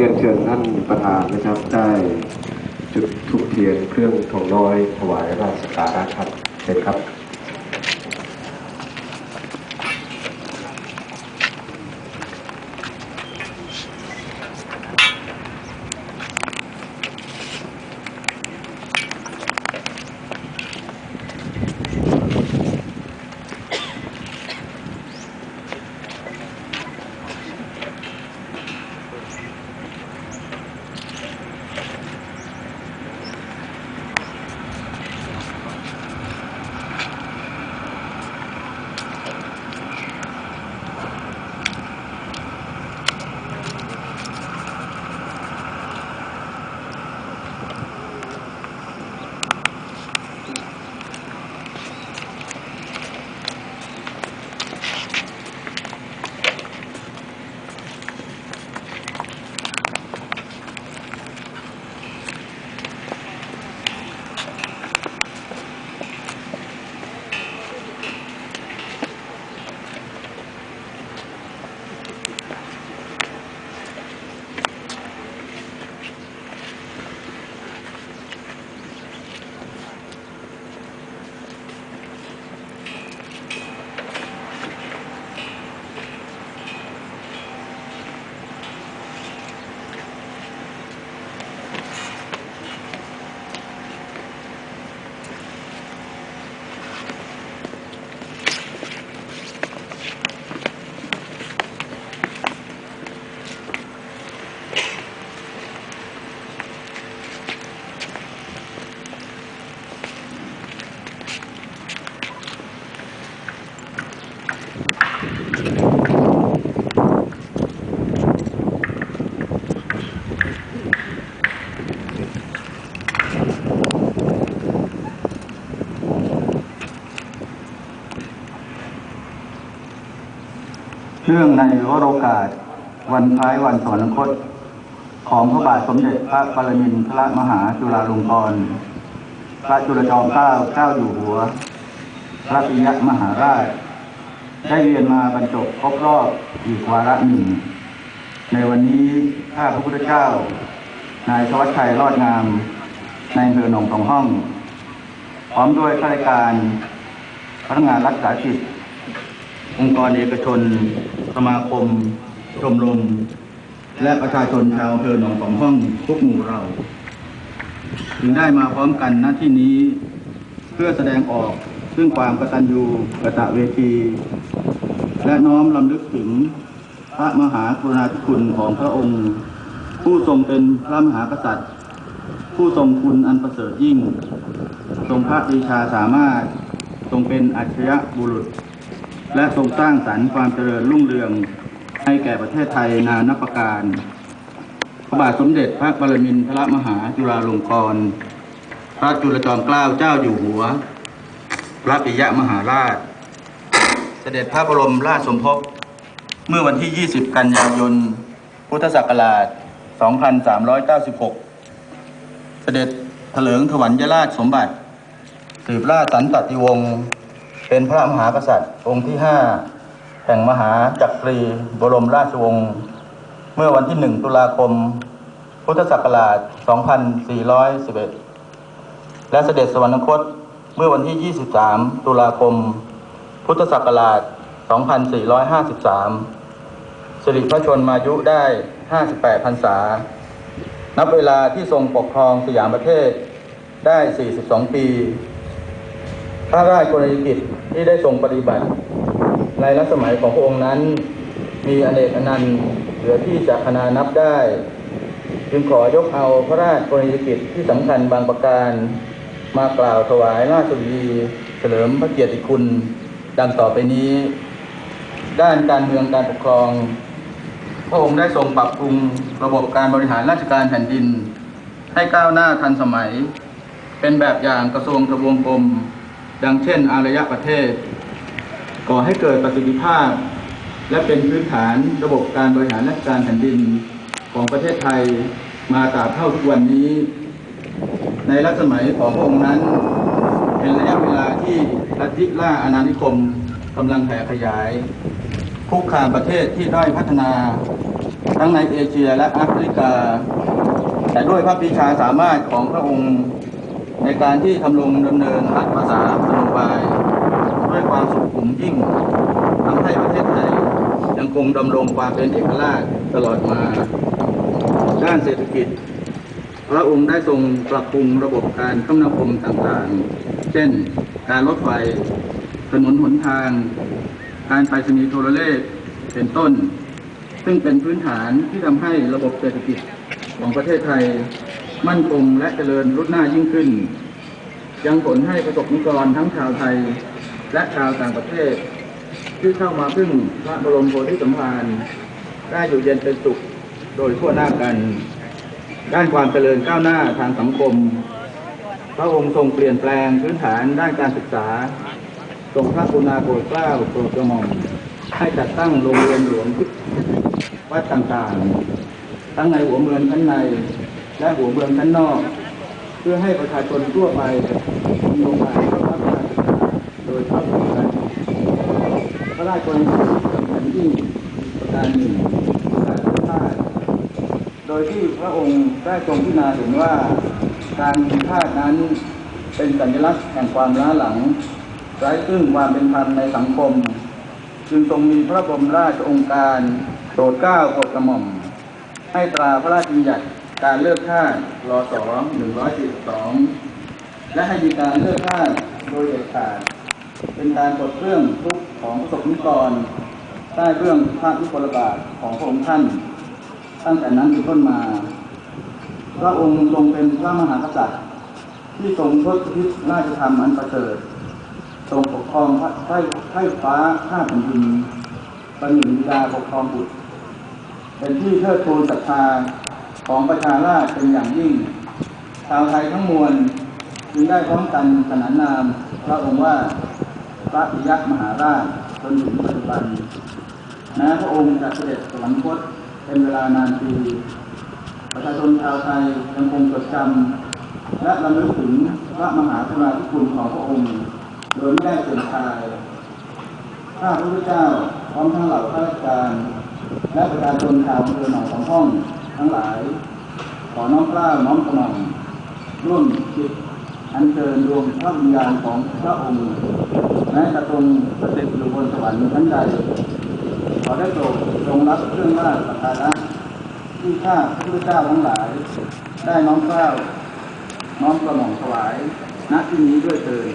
เรียนเชิญท่านประธานนะครับ ได้จุดธูกเทียนเครื่องทองน้อยถวายราชสการะครับเชิญครับ เรื่องในวโรกาส วันคล้ายวันสวรรคต ของพระบาทสมเด็จพระปรมินทรมหาจุฬาลงกรณพระจุลจอมเกล้าเจ้าอยู่หัว พระปิยมหาราช ได้เรียนมาบรรจบครบรอบอีกวาระหนึ่ง ในวันนี้ข้าพระพุทธเจ้า นายชวัชชัยรอดงามในอำเภอหนองสองห้อง พร้อมด้วยข้าราชการพนักงานรักษาสิทธิองค์กรเอกชน สมาคม ชมรม และประชาชนชาวอำเภอหนองสองห้องทุกหมู่เราจึงได้มาพร้อมกันณที่นี้เพื่อแสดงออกซึ่งความกตัญญูกตเวที และน้อมลำลึกถึงพระมหากรุณาธิคุณของพระองค์ ผู้ทรงเป็นพระมหากษัตริย์ ผู้ทรงคุณอันประเสริฐยิ่ง ทรงพระปรีชาสามารถ ทรงเป็นอัจฉริยะบุรุษ และทรงสร้างสรรค์ความเจริญรุ่งเรืองให้แก่ประเทศไทยนานับประการ พระบาทสมเด็จพระปรมินทรมหาจุฬาลงกรณพระจุลจอมเกล้าเจ้าอยู่หัว พระปิยะมหาราช เสด็จพระบรมราชสมภพ เมื่อวันที่ 20 กันยายน พุทธศักราช 2396 เสด็จเถลิงถวัลยราชสมบัติ สืบราชสันตติวงศ์ เป็นพระมหากษัตริย์ องค์ที่ห้าแห่งมหาจักรีบรมราชวงศ์ เมื่อวันที่หนึ่งตุลาคม พุทธศักราช 2411 และเสด็จสวรรคตเมื่อวันที่ 23 ตุลาคม พุทธศักราช 2453 สิริพระชนมายุได้ 58 พรรษา นับเวลาที่ทรงปกครองสยามประเทศได้ 42 ปี พระราชกรณียกิจที่ได้ทรงปฏิบัติ ในรัชสมัยของพระองค์นั้น มีอเนกอนันต์เหลือที่จะขนานับได้ จึงขอยกเอาพระราชกรณียกิจที่สำคัญบางประการ มากล่าวถวายราชบุรีเฉลิมพระเกียรติคุณ ดังต่อไปนี้ ด้านการเมืองการปกครองพระองค์ได้ทรงปรับปรุงระบบการบริหารราชการแผ่นดิน ให้ก้าวหน้าทันสมัย เป็นแบบอย่างกระทรวงทบวงกรม ดังเช่น อารยประเทศ ก่อให้เกิดประสิทธิภาพ และเป็นพื้นฐานระบบการบริหารราชการแผ่นดินของประเทศไทยมาตราบเท่าทุกวันนี้ ในรัชสมัยของพระองค์นั้น เป็นระยะเวลาที่ลัทธิล่าอาณานิคมกำลังแผ่ขยายคุกคามประเทศที่ด้อยพัฒนา ทั้งในเอเชียและแอฟริกา แต่ด้วยพระปีชาสามารถของพระองค์ ในการที่ทำรงดำเนินรัฐภาษาสโนบายด้วยความสุขุมยิ่งทำให้ประเทศไทยยังคงดำรงความเป็นเอกราชตลอดมา ด้านเศรษฐกิจ พระองค์ได้ทรงปรับปรุงระบบการคมนาคมต่างๆ เช่น การรถไฟ ถนนหนทาง การไปรษณีย์โทรเลขเป็นต้น ซึ่งเป็นพื้นฐานที่ทำให้ระบบเศรษฐกิจของประเทศไทย มั่นคงและเจริญรุ่หน้ายิ่งขึ้น ยังผลให้ประสบนิกรทั้งชาวไทย และชาวต่างประเทศ ที่เข้ามาพึ่งพระบรมโพธิสมภารได้อยู่เย็นเป็นสุขโดยทั่วหน้ากัน ด้านความเจริญก้าวหน้าทางสังคม พระองค์ทรงเปลี่ยนแปลงพื้นฐานด้านการศึกษาทรงพระกรุณาโปรดเกล้าโปรดกระหม่อมให้จัดตั้งโรงเรียนหลวงวัดต่างๆ ทั้งในหัวเมืองชั้นใน และหัวเมืองชั้นนอก เพื่อให้ประชาชนทั่วไปมีโอกาสเข้ารับการศึกษาโดยเท่าเทียมกันพระราชกรณียกิจสำคัญยิ่งประการหนึ่งการพิพาทโดยที่พระองค์ได้ทรงพิจารณาเห็นว่าการพิพานั้นเป็นสัญลักษณ์แห่งความล้าหลังไร้ซึ่งความเป็นธรรมในสังคม จึงทรงมีพระบรมราชองค์การโปรดเกล้าโปรดกระหม่อม ให้ตราพระราชบัญญัติ การเลือกข้าสรศ142และให้มีการเลือกข้าสโดยเด็ดขาด เป็นการปลดเครื่องทุกข์ของประสบนิกรใต้เรื่องพระยุคลบาทของพระองค์ท่าน ตั้งแต่นั้นเป็นต้นมาพระองค์ทรงเป็นพระมหากษัตริย์ ที่ทรงทศพิธราชธรรมอันประเสริฐทรงปกครองพระไถ่ไถ่ฟ้าข้าแผ่นดินประหนึ่งบิดาปกครองบุตร เป็นที่เทิดทูนศรัทธา ของประชาราษฎร์เป็นอย่างยิ่ง ชาวไทยทั้งมวลจึงได้พร้อมกันขนานนามพระองค์ว่าพระปิยมหาราชจนถึงปัจจุบันแม้พระองค์จะเสด็จสวรรคตเป็นเวลานานปีประชาชนชาวไทยยังคงจดจำและระลึกถึงพระมหากรุณาธิคุณของพระองค์ โดยไม่ได้เสื่อมคลายข้าพระพุทธเจ้าพร้อมทั้งเหล่าข้าราชการ และประชาชนชาวอำเภอหนองสองห้อง ทั้งหลาย ขอน้อมกล้าน้อมกระหม่อมร่วมจิตอันเชิญดวงพระวิญญาณของพระองค์แม้จะทรงสถิตอยู่บนสวรรค์ชั้นใด ขอได้โปรดทรงรับเครื่องราชสักการะที่ข้าพระพุทธเจ้าทั้งหลาย ได้น้อมกล้าน้อมกระหม่อมถวายณที่นี้ด้วยเถิด